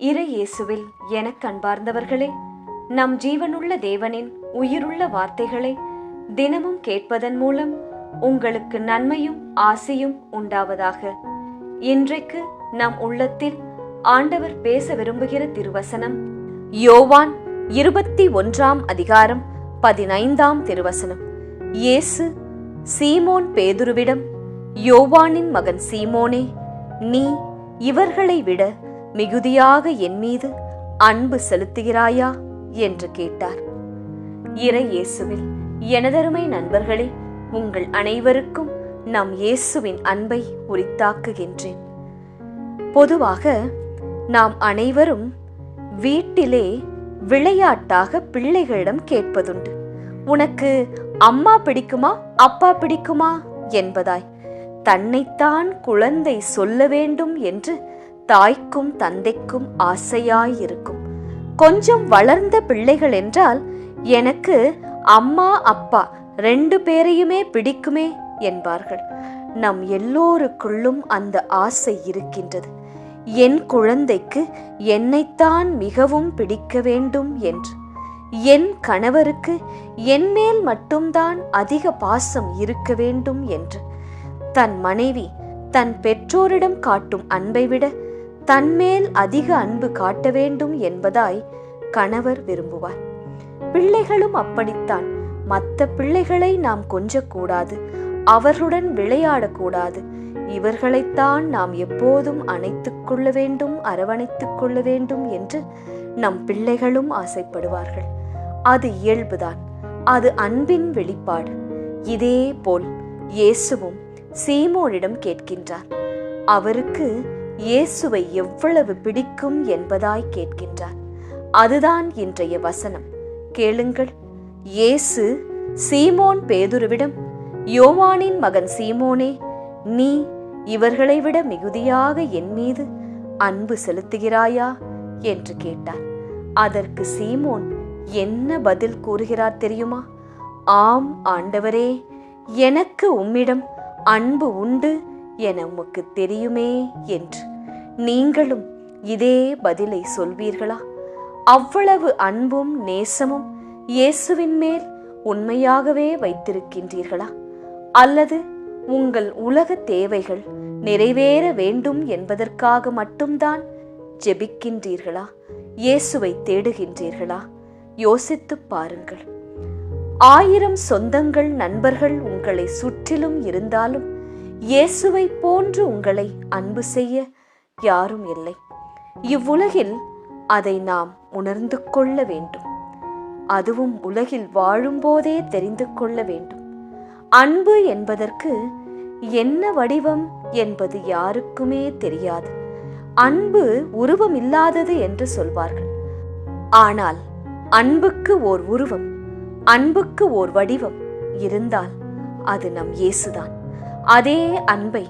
இறை இயேசுவில் எனக் கண்பார்ந்தவர்களே நம் ஜீவனுள்ள தேவனின் உயிருள்ள வார்த்தைகளை தினமும் கேட்பதன் மூலம் உங்களுக்கு நன்மையும் ஆசையும் உண்டாவதாக. இன்றைக்கு நம் உள்ளத்தில் ஆண்டவர் பேச விரும்புகிற திருவசனம் யோவான் இருபத்தி ஒன்றாம் அதிகாரம் பதினைந்தாம் திருவசனம். இயேசு சீமோன் பேதுருவிடம் யோவானின் மகன் சீமோனே நீ இவர்களை விட மிகுதியாக என் மீது அன்பு செலுத்துகிறாயா? என்று கேட்டார். இறை இயேசுவில் எனதருமை நண்பர்களே உங்கள் அனைவருக்கும் நம் இயேசுவின் அன்பை உரித்தாக்குகின்றேன். பொதுவாக நாம் அனைவரும் வீட்டிலே விளையாட்டாக பிள்ளைகளிடம் கேட்பதுண்டு. உனக்கு அம்மா பிடிக்குமா அப்பா பிடிக்குமா என்பதாய் தன்னைத்தான் குழந்தை சொல்ல வேண்டும் என்று தாய்க்கும் தந்தைக்கும் ஆசையாயிருக்கும். கொஞ்சம் வளர்ந்த பிள்ளைகள் என்றால் எனக்கு அம்மா அப்பா ரெண்டு பேரையுமே பிடிக்குமே என்பார்கள். நம் எல்லோருக்குள்ளும் அந்த ஆசை இருக்கின்றது. என் குழந்தைக்கு என்னைத்தான் மிகவும் பிடிக்க வேண்டும் என்று. என் கணவருக்கு என் மேல் மட்டும்தான் அதிக பாசம் இருக்க வேண்டும் என்று. தன் மனைவி தன் பெற்றோரிடம் காட்டும் அன்பை விட தன்மேல் அதிக அன்பு காட்ட வேண்டும் என்பதாய் கணவர் விரும்புவார். பிள்ளைகளும் அப்படித்தான். மற்ற பிள்ளைகளை நாம் கொஞ்சக்கூடாது. அவர்களுடன் விளையாடக்கூடாது. இவர்களைத்தான் நாம் எப்போதும் அணைத்துக் கொள்ள வேண்டும் அரவணைத்துக் கொள்ள வேண்டும் என்று நம் பிள்ளைகளும் ஆசைப்படுவார்கள். அது இயல்புதான். அது அன்பின் வெளிப்பாடு. இதே போல் இயேசுவும் சீமோனிடம் கேட்கின்றார். அவருக்கு இயேசுவை எவ்வளவு பிடிக்கும் என்பதாய் கேட்கின்றார். அதுதான் இன்றைய வசனம். கேளுங்கள். இயேசு சீமோன் பேதுருவிடம் யோவானின் மகன் சீமோனே நீ இவர்களை விட மிகுதியாக என் மீது அன்பு செலுத்துகிறாயா? என்று கேட்டார். அதற்கு சீமோன் என்ன பதில் கூறுகிறார் தெரியுமா? ஆம் ஆண்டவரே எனக்கு உம்மிடம் அன்பு உண்டு என உமக்கு தெரியுமே என்று. நீங்களும் இதே பதிலை சொல்வீர்களா? அவ்வளவு அன்பும் நேசமும் இயேசுவின் மேல் உண்மையாகவே வைத்திருக்கின்றீர்களா? அல்லது உங்கள் உலக தேவைகள் நிறைவேற வேண்டும் என்பதற்காக மட்டும்தான் ஜெபிக்கின்றீர்களா? இயேசுவை தேடுகின்றீர்களா? யோசித்துப் பாருங்கள். ஆயிரம் சொந்தங்கள் நண்பர்கள் உங்களை சுற்றிலும் இருந்தாலும் இயேசுவை போன்று உங்களை அன்பு செய்ய யாரும் இல்லை. இவ்வுலகில் அதை நாம் உணர்ந்து கொள்ள வேண்டும். அதுவும் உலகில் வாழும்போதே தெரிந்து கொள்ள வேண்டும். அன்பு என்பதற்கு என்ன வடிவம் என்பது யாருக்குமே தெரியாது. அன்பு உருவம் இல்லாதது என்று சொல்வார்கள். ஆனால் அன்புக்கு ஓர் உருவம் அன்புக்கு ஓர் வடிவம் இருந்தால் அது நம் இயேசுதான். அதே அன்பை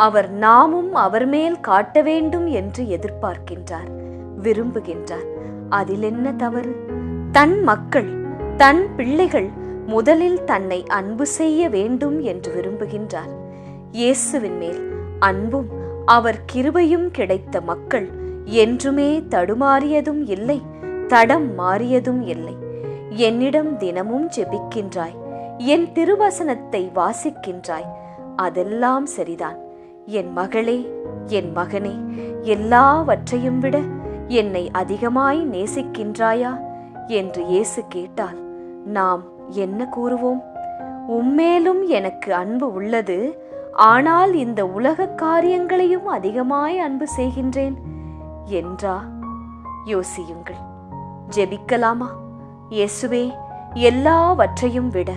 அவர் நாமும் அவர் மேல் காட்ட வேண்டும் என்று எதிர்பார்க்கின்றார் விரும்புகின்றார். அதில் என்ன தவறு? தன் மக்கள் தன் பிள்ளைகள் முதலில் தன்னை அன்பு செய்ய வேண்டும் என்று விரும்புகின்றார். இயேசுவின் மேல் அன்பும் அவர் கிருபையும் கிடைத்த மக்கள் என்றுமே தடுமாறியதும் இல்லை தடம் மாறியதும் இல்லை. என்னிடம் தினமும் ஜெபிக்கின்றாய் என் திருவசனத்தை வாசிக்கின்றாய் அதெல்லாம் சரிதான். என் மகளே என் மகனே எல்லாவற்றையும் விட என்னை அதிகமாய் நேசிக்கின்றாயா? என்று இயேசு கேட்டால் நாம் என்ன கூறுவோம்? உம்மேலும் எனக்கு அன்பு உள்ளது. ஆனால் இந்த உலக காரியங்களையும் அதிகமாய் அன்பு செய்கின்றேன். என்றா. யோசியுங்கள். ஜெபிக்கலாமா? இயேசுவே எல்லாவற்றையும் விட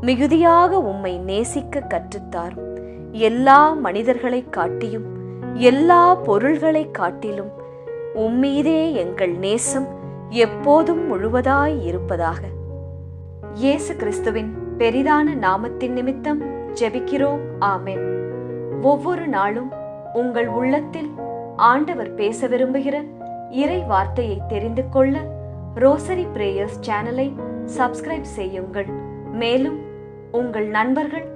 மிகுதியாக உம்மை நேசிக்க கற்றுத்தாரும். எல்லா மனிதர்களை காட்டியும் எல்லா பொருள்களை காட்டிலும் உம்மீதே எங்கள் நேசம் எப்போதும் முழுவதாய் இருப்பதாக. இயேசு கிறிஸ்துவின் பெரிதான நாமத்தின் நிமித்தம் ஜெபிக்கிறோம். ஆமென். ஒவ்வொரு நாளும் உங்கள் உள்ளத்தில் ஆண்டவர் பேச விரும்புகிற இறை வார்த்தையை தெரிந்து கொள்ள ரோசரி பிரேயர்ஸ் சேனலை சப்ஸ்கிரைப் செய்யுங்கள். மேலும் உங்கள் நண்பர்கள்